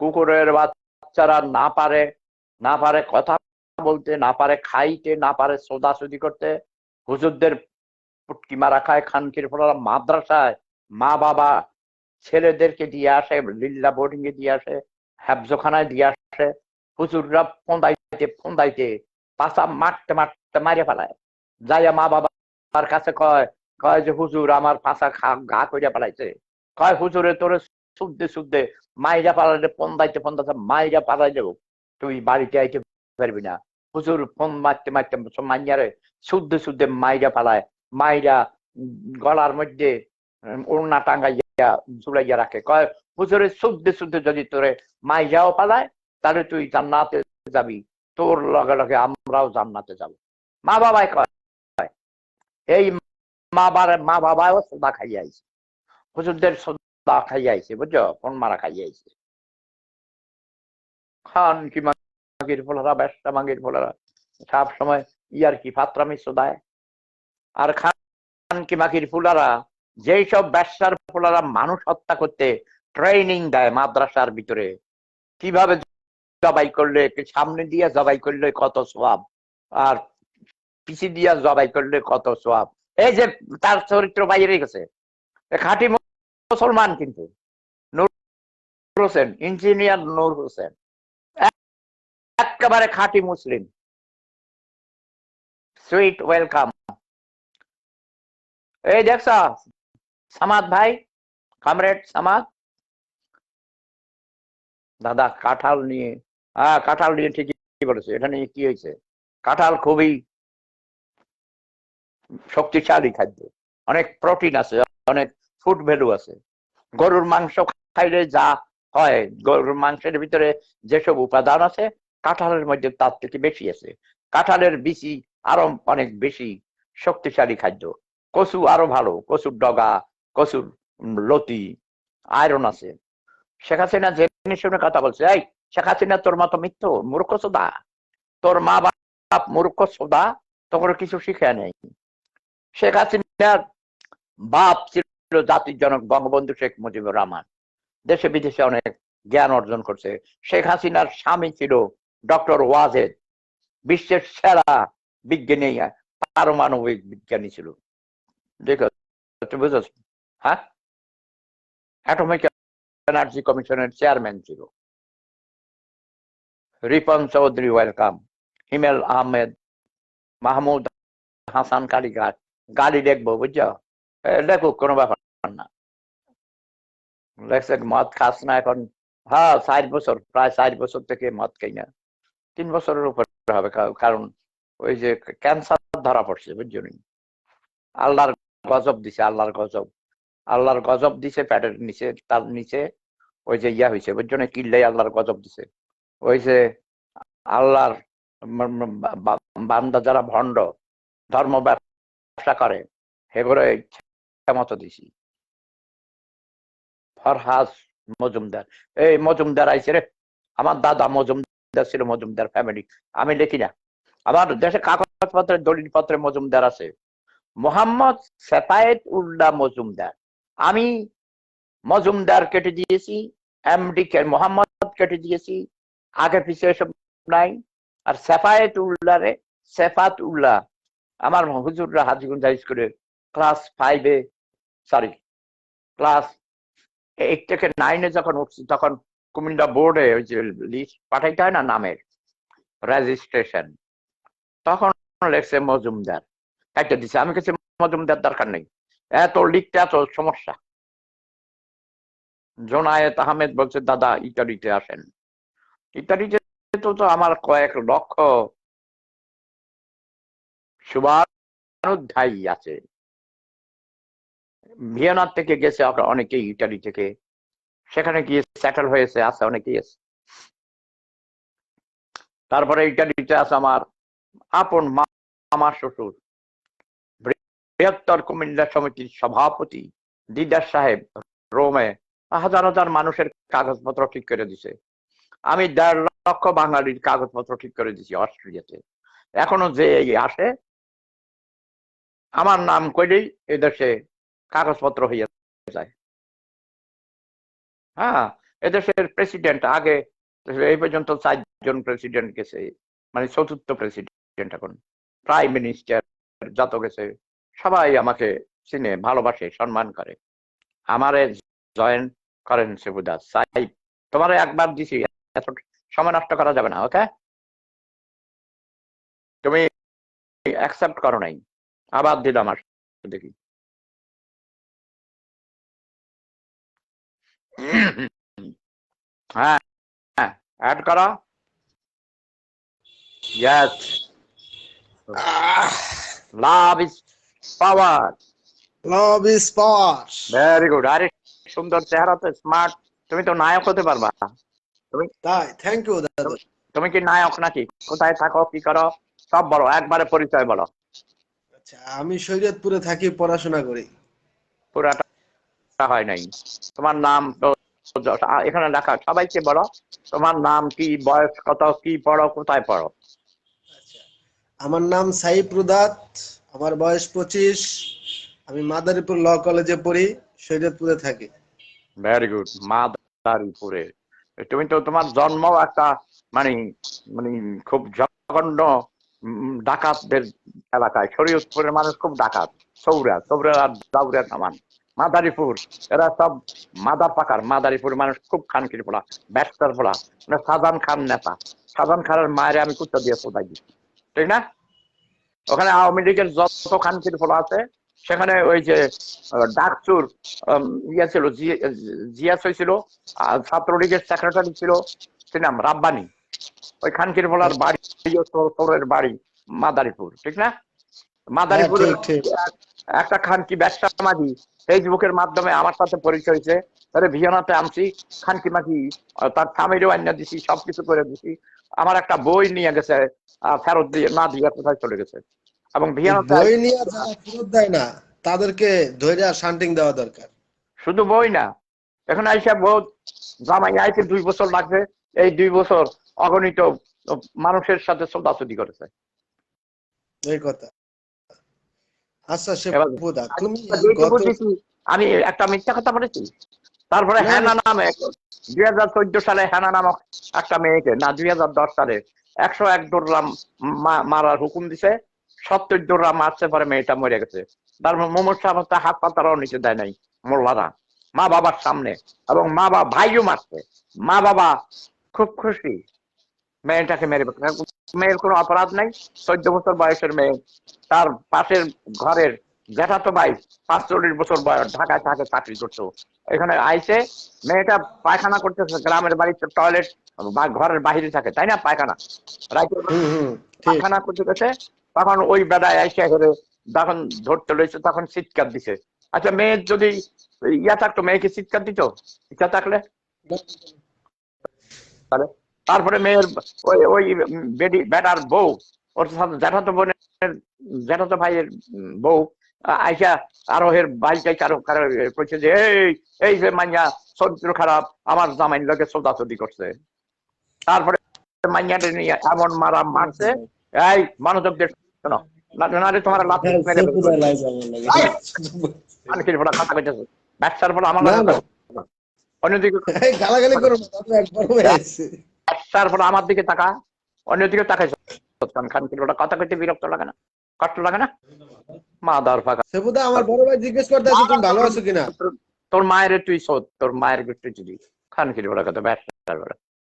কুকুরের বাচ্চারা না পারে না পারে কথা বলতে, না পারে খাইতে, না পারে সোদাসুদি করতে। হুজুরদের পুটকি মারা খায়, খানকির মাদ্রাসায় মা বাবা ছেলেদেরকে দিয়ে আসে, লিল্লা বোর্ডিং এ দিয়ে আসে হ্যাবজখানায় দিয়ে আসে। হুজুররা ফোন্দাইতে ফোন্দাইতে পাশা মারতে মারতে মারিয়ে ফেলায়। যাইয়া মা বাবার কাছে কয় কয় যে, হুজুর, আমার পাশা খা, গা কইরা ফেলাইছে। কয়, হুজুরে, তোরে শুদ্ধে শুদ্ধে মাইরা পালাইলে ফোন্দাইতে ফোন্দাইতে মাইরা পালাইলেও তুই বাড়িতে আইতে পারবি না। হুজুর ফোন মারতে মারতে মাইয়ারে শুদ্ধে শুদ্ধে মাইরা পালায়। মাইরা গলার মধ্যে ওড়না টাঙ্গাইয়া ঝুলাইয়া রাখে। কয়, হুজুরে, শুদ্ধে শুদ্ধে যদি তোরে মাইরাও পালায়, তাহলে তুই জান্নাতে যাবি। তোর লগে লগে আমরাও জান্নাতে যাব। মা বাবাই কয়, এই মা বাবার, মা বাবাও সোদা খাইয়া আইছে। হুজুরদের ফোন মারা খান কি মাগির ব্যবসা মাগির সব সময় ইয়ার কি সোদায় আর খান কি ফুলারা, যেই সব ব্যবসার মানুষ হত্যা করতে ট্রেনিং দেয় মাদ্রাসার ভিতরে, কীভাবে জবাই করলে, সামনে দিয়ে জবাই করলে কত সোয়াব আর পিছি দিয়া জবাই করলে কত সোয়াব এই যে তার চরিত্র বাইরে গেছে। খাঁটি মুসলমান কিন্তু। নূর হোসেন, ইঞ্জিনিয়ার নূর হোসেন। একেবারে খাঁটি মুসলিম। সুইট ওয়েলকাম এই দেখছ সামাদ ভাই কামরেড সামাদ। দাদা, কাঁঠাল নিয়ে হ্যাঁ কাঁঠাল নিয়ে ঠিকই বলেছে। এটা নিয়ে কি হয়েছে? কাঁঠাল খুবই শক্তিশালী খাদ্য। অনেক প্রোটিন আছে, অনেক ফুড ভ্যালু আছে। গরুর মাংস খাইলে যা হয়, গরুর মাংসের ভিতরে যেসব উপাদান আছে, কাঁঠালের মধ্যে তার থেকে বেশি আছে। কাঁঠালের বিচি আরও অনেক বেশি শক্তিশালী খাদ্য। কচু আরও ভালো, কচুর ডগা, কচুর লতি, আয়রন আছে। শেখ হাসিনা জেনে শুনে কথা বলছে, এই, শেখ হাসিনা তোর মতো মিথ্য, মূর্খ সোদা। তোর মা বাপ মূর্খ সোদা, তোর কিছু শিখে নেই। শেখ হাসিনার বাপ ছিল জাতির জনক বঙ্গবন্ধু শেখ মুজিবুর রহমান। দেশে বিদেশে অনেক জ্ঞান অর্জন করছে। শেখ হাসিনার স্বামী ছিল ডক্টর ওয়াজেদ। বিশ্বের সেরা বিজ্ঞানী, পারমাণবিক বিজ্ঞানী ছিল। এনার্জি কমিশনের চেয়ারম্যান ছিল। রিপন চৌধুরী ওয়েলকাম হিমেল আহমেদ, মাহমুদ হাসান কালীঘাট। গাড়ি দেখব, বুঝছ? দেখুক কোনো ব্যাপার না মদ খাস না এখন হ্যাঁ ষাট বছর প্রায় ষাট বছর থেকে মদ খাই না তিন বছরের উপরে হবে কারণ ওই যে ক্যান্সার ধরা পড়ছে বুঝছ আল্লাহর গজব দিছে আল্লাহর গজব আল্লাহর গজব দিছে প্যাটের নিচে তার নিচে ওই যে ইয়া হয়েছে বুঝছ না কিল্লাই আল্লাহর গজব দিছে ওই যে আল্লাহর বান্দা যারা ভণ্ড ধর্ম ব্যবসা করে সেগুলো মতো দিছি ফরহাস মজুমদার। এই মজুমদার আইছে রে। আমার দাদা মজুমদার ছিল, মজুমদার ফ্যামিলি আমি লিখি না। আমার দেশে কাগজপত্রে দলিল পত্রে মজুমদার আছে। মোহাম্মদ সেফায়েত উল্লাহ মজুমদার। আমি মজুমদার কেটে দিয়েছি এমডি কে, মোহাম্মদ কেটে দিয়েছি। আগে পিছিয়ে এসব নাই। আর সেফায়েত উল্লাহ রে, সেফাত উল্লাহ আমার হুজুররা হাজিগঞ্জ হাই স্কুলে ক্লাস ফাইভে সরি ক্লাস এইট থেকে নাইনে যখন উঠছি, তখন কুমিল্লা বোর্ডে ওই যে লিস্ট পাঠাইতে হয় না নামের? রেজিস্ট্রেশন তখন লেখছে মজুমদার। একটা দিছে। আমি কাছে মজুমদার দরকার নেই। এত লিখতে এত সমস্যা। জোনায়েত আহমেদ বলছে, দাদা, ইটালিতে আসেন। ইটালিতে তো তো আমার কয়েক লক্ষ শুভানুধ্যায়ী আছে। ভিয়েনার থেকে গেছে আবার অনেকেই ইটালি থেকে। সেখানে গিয়ে সেটেল হয়েছে, আছে অনেকেই আছে। তারপরে ইটালিতে আছে আমার আপন মা- মামা শ্বশুর। বৃহত্তর কুমিল্লা সমিতির সভাপতি দিদার সাহেব রোমে হাজার হাজার মানুষের কাগজপত্র ঠিক করে দিছে। আমি দেড় লক্ষ বাঙালির কাগজপত্র ঠিক করে দিছি অস্ট্রেলিয়াতে এখনও যে আসে, আমার নাম কইলেই এদেশে কাগজপত্র হইয়া যায়। হ্যাঁ এদেশের প্রেসিডেন্ট আগে, এই পর্যন্ত চারজন প্রেসিডেন্ট গেছে মানে চতুর্থ প্রেসিডেন্ট এখন। প্রাইম মিনিস্টার যত গেছে, সবাই আমাকে চিনে, ভালোবাসে, সম্মান করে। আমারে জয়েন করেন শিবুদাস চাই তোমার একবার দিছি, এত সময় নষ্ট করা যাবে না, ওকে? তুমি অ্যাকসেপ্ট করো নাই। আবার দিলাম আর দেখি। হ্যাঁ হ্যাঁ অ্যাড করো। Yes love is power love is power very good আরে সুন্দর চেহারা তো স্মার্ট তুমি তো নায়ক হতে পারবা। তুমি তাই থ্যাংক ইউ দাদা। তুমি কি নায়ক নাকি? কোথায় থাকো কি করো? সব বলো একবারে পরিচয় বলো। আচ্ছা আমি শরীয়তপুরে থাকি পড়াশোনা করি। পুরাটা হয় নাই। তোমার নাম তো এখানে লেখা সবাইকে বলো তোমার নাম কি বয়স কত কি পড়ো কোথায় পড়ো? আচ্ছা আমার নাম সাইফ রুদাত আমার বয়স পঁচিশ আমি মাদারীপুর ল কলেজে পড়ি শরীয়তপুরে থাকি। ভেরি গুড মাদারীপুরে। তুমি তো তোমার জন্ম একটা মানে মানে খুব জঘন্য ডাকাতদের এলাকায়। শরীয়তপুরের মানুষ খুব ডাকাত সৌরা সৌরা আর দাউরা নামান। মাদারীপুর। এরা সব মাদার পাকার, মাদারীপুর মানুষ খুব খানকির ব্যস্তার পোলা মানে সাজান খান নেতা। সাজান খানের মায়ের আমি কুত্তা দিয়ে দিচ্ছি ঠিক না? ওখানে আওয়ামী লীগের যত খানকির পোলা আছে, সেখানে ওই যে ডাকচুর ইয়ে ছিল জিয়াস হয়েছিল ছাত্রলীগের সেক্রেটারি ছিল সে নাম রাব্বানি। ওই খানকির ভোলার বাড়ি সৌরের বাড়ি মাদারীপুর, ঠিক না? হ্যাঁ। একটা খানকি ব্যবসা মাঝি ফেসবুকের মাধ্যমে আমার সাথে পরিচয় হয়েছে। তাহলে ভিয়নাতে আনছি খানকি মাঝি তার স্বামীরও আন্য দিছি সবকিছু করে দিছি। আমার একটা বই নিয়ে গেছে ফেরত দিয়ে না দিয়ে কোথায় চলে গেছে। এবং ভিয়নাতে বই নিয়ে যারা ফেরত দেয় না তাদেরকে ধৈর্য শান্তিং দেওয়া দরকার। শুধু বই না এখন আইসা বহুত জামাই আইতে দুই বছর লাগবে এই দুই বছর অগণিত মানুষের সাথে শ্রদ্ধাচুদি করেছে। এই কথা। আচ্ছা সে বুদা তুমি আমি একটা মিথ্যা কথা বলেছি। তারপরে হ্যানা নামে দুই হাজার চোদ্দ সালে হ্যানা নামক একটা মেয়েকে না দুই হাজার দশ সালে একশো এক ডোররাম মারার হুকুম দিছে সত্তর মারছে পরে মেয়েটা মরে গেছে। তারপর মোহাম্মদ সাহেব হাত পাতারও নিচে দেয় নাই মোল্লারা। মা বাবার সামনে এবং মা বাবা ভাইও মারছে। মা বাবা খুব খুশি মেয়েটাকে মেরে ফেলছে। মেয়ের কোনো অপরাধ নাই চোদ্দ বছর বয়সের মেয়ে। তার পাশের ঘরের জ্যাঠাতো ভাই পাঁচচল্লিশ বছর বয়স ঢাকায় থাকে চাকরি করতো। এখানে আইসে মেয়েটা পায়খানা করতেছে গ্রামের বাড়িতে টয়লেট বা ঘরের বাইরে থাকে তাই না? পায়খানা। পায়খানা করতে গেছে তখন ওই বেড়ায় আইসে করে যখন ধরতে লইছে তখন চিৎকার দিছে। আচ্ছা মেয়ের যদি ইয়া থাকতো মেয়েকে চিৎকার দিত? ইচ্ছা থাকলে? তাহলে তারপরে মেয়ের ওই ওই বেডি বেটার বউ। ওর সাথে জ্যাঠাতো বোনের জ্যাঠাতো ভাইয়ের বউ আইসা আরও এর বাইকে কারও কারও কইছে যে এই এই যে মাইয়া চরিত্র খারাপ আমার জামাইন লোকে সোদাসদি করছে। তারপরে মাইয়াটা নিয়ে এমন মারা মারছে। এই মনোযোগ শোনো তোমার লাভ হ্যাঁ, মেরে আনকির কথা কইতেছে। ব্যবসার আমার। অন্যদিকে গালাগালি করো না দাদা একবার হয়ে বড় আমার দিকে তাকা অন্যদিকে তাকাইছ খান কথা কইতে বিরক্ত লাগে না। কষ্ট লাগে না? মা দার ফাঁকা। সেবুদা আমার বড় ভাই জিজ্ঞেস করতে আছে তুমি ভালো আছো কিনা? তোর মায়ের তুই শোধ তোর মায়ের খান বড় কথা ব্যবসার বড়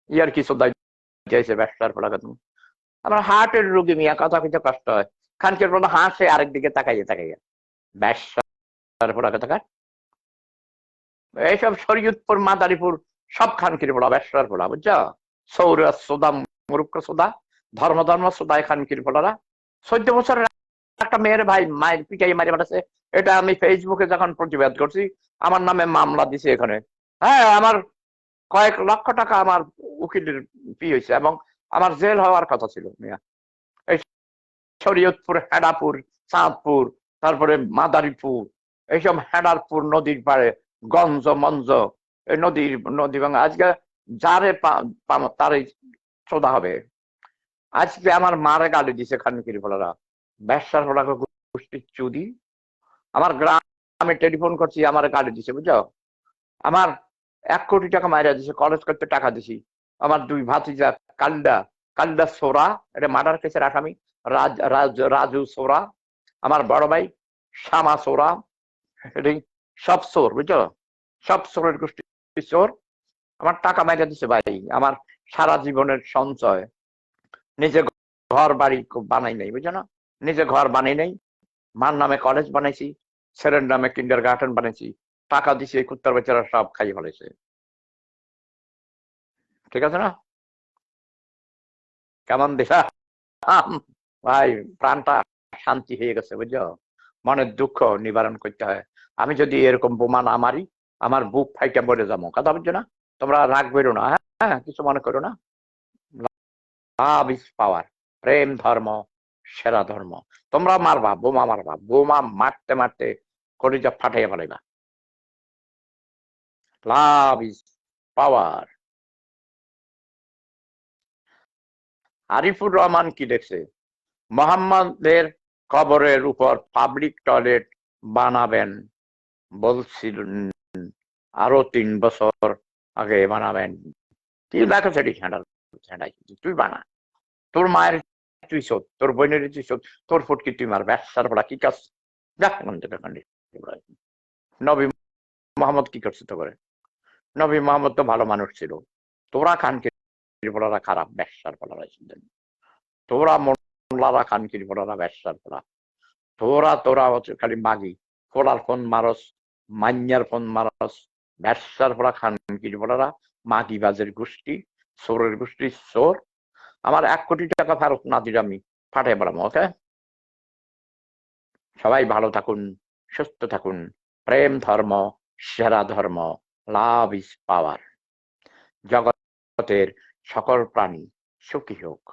ইয়ার কি যাইছে ব্যবসার বড় কথা? আমার হার্টের রোগী মিয়া কথা কইতে কষ্ট হয়। খানকির বড় হাসে আরেক দিকে তাকাইয়ে তাকাইয়া। ব্যবসার বড় কথা কার? এইসব শরীয়তপুর মাদারীপুর সব খানকির বড় ব্যবসার বড় বুঝছ? সৌরা সোদা মুরুক্ষ সোদা, ধর্ম ধর্ম সোদায় খানকির বড়রা চোদ্দ বছরের একটা মেয়ের ভাই মায়ের পিটাই মারি পাঠাচ্ছে এটা আমি ফেসবুকে যখন প্রতিবাদ করছি, আমার নামে মামলা দিছে এখানে। হ্যাঁ আমার কয়েক লক্ষ টাকা আমার উকিলের ফি হয়েছে এবং আমার জেল হওয়ার কথা ছিল মিয়া। এই শরীয়তপুর, হেডাপুর, চাঁদপুর, তারপরে মাদারীপুর, এইসব হেডারপুর নদীর পাড়ে গঞ্জ, মঞ্জ, এই নদীর, নদী আজকে যারে পাম- তারই সোদা হবে। আজকে আমার মারে গালি দিছে খানকির ফলারা। ব্যবসার ফলাকে গোষ্ঠীর চুদি। আমার গ্রামে টেলিফোন করছি, আমার গালি দিছে, বুঝছ? আমার এক কোটি টাকা মাইরা দিছে কলেজ করতে টাকা দিছি। আমার দুই ভাতিজা কাল্লা কাল্লা সোরা, এটা মার্ডার কেসের রাজ রাজ সোরা, আমার বড় ভাই শ্যামা সোরা সব সোর বুঝছ? সব চোরের গোষ্ঠী চোর। আমার টাকা মাইরা দিছে ভাই, আমার সারা জীবনের সঞ্চয়। নিজে ঘর বাড়ি বানাই নাই, বুঝছ না? নিজে ঘর বানাই নাই। মার নামে কলেজ বানাইছি ছেলের নামে কিন্ডার গার্ডেন বানাইছি। টাকা দিছে কুত্তার বেচারা সব খাই ফেলেছে ঠিক আছে না? কেমন দেখা ভাই, প্রাণটা শান্তি হয়ে গেছে, বুঝছ? মনের দুঃখ নিবারণ করতে হয়। আমি যদি এরকম বোমা না মারি, আমার বুক ফাইটা মরে যাব। কথা বুঝছ না? তোমরা রাগ বেরো না হ্যাঁ? হ্যাঁ কিছু মনে করো না। লাভ ইজ পাওয়ার প্রেম ধর্ম, সেরা ধর্ম। তোমরা মারবা, বোমা মারবা, বোমা মারতে মারতে কলিজা ফাটাইয়া ফেলাইবা। Love is power Arifur Rahman কি দেখছে? মোহাম্মদের কবরের উপর পাবলিক টয়লেট বানাবেন বলছিলেন আরও তিন বছর আগে বানাবেন। তুই দেখো সেটি ছেঁড়া ছেঁড়াই তুই বানা। তোর মায়ের তুই শোধ, তোর বোনের তুই শোধ, তোর ফুটকি তুই মার, ব্যবসার পড়া কি কাজ? এখান নবী মোহাম্মদ কি করছে তো করে নবী মোহাম্মদ তো ভালো মানুষ ছিল। তোরা খানকে বলারা খারাপ, ব্যবসার বলারা তোরা মোল্লারা খানকির বলারা, ব্যবসার বলা। তোরা তোরা খালি মাগি। ফোলার ফোন মারস মান্যার ফোন মারস ব্যবসার পড়া খানকির বলারা মাগি বাজের গোষ্ঠী, চোরের গোষ্ঠী, চোর। আমার এক কোটি টাকা ফেরত না দিলে আমি ফাটাই বেড়াবো ওকে? সবাই ভালো থাকুন, সুস্থ থাকুন। প্রেম ধর্ম, সেরা ধর্ম, লাভ ইজ পাওয়ার। জগতের সকল প্রাণী সুখী হোক।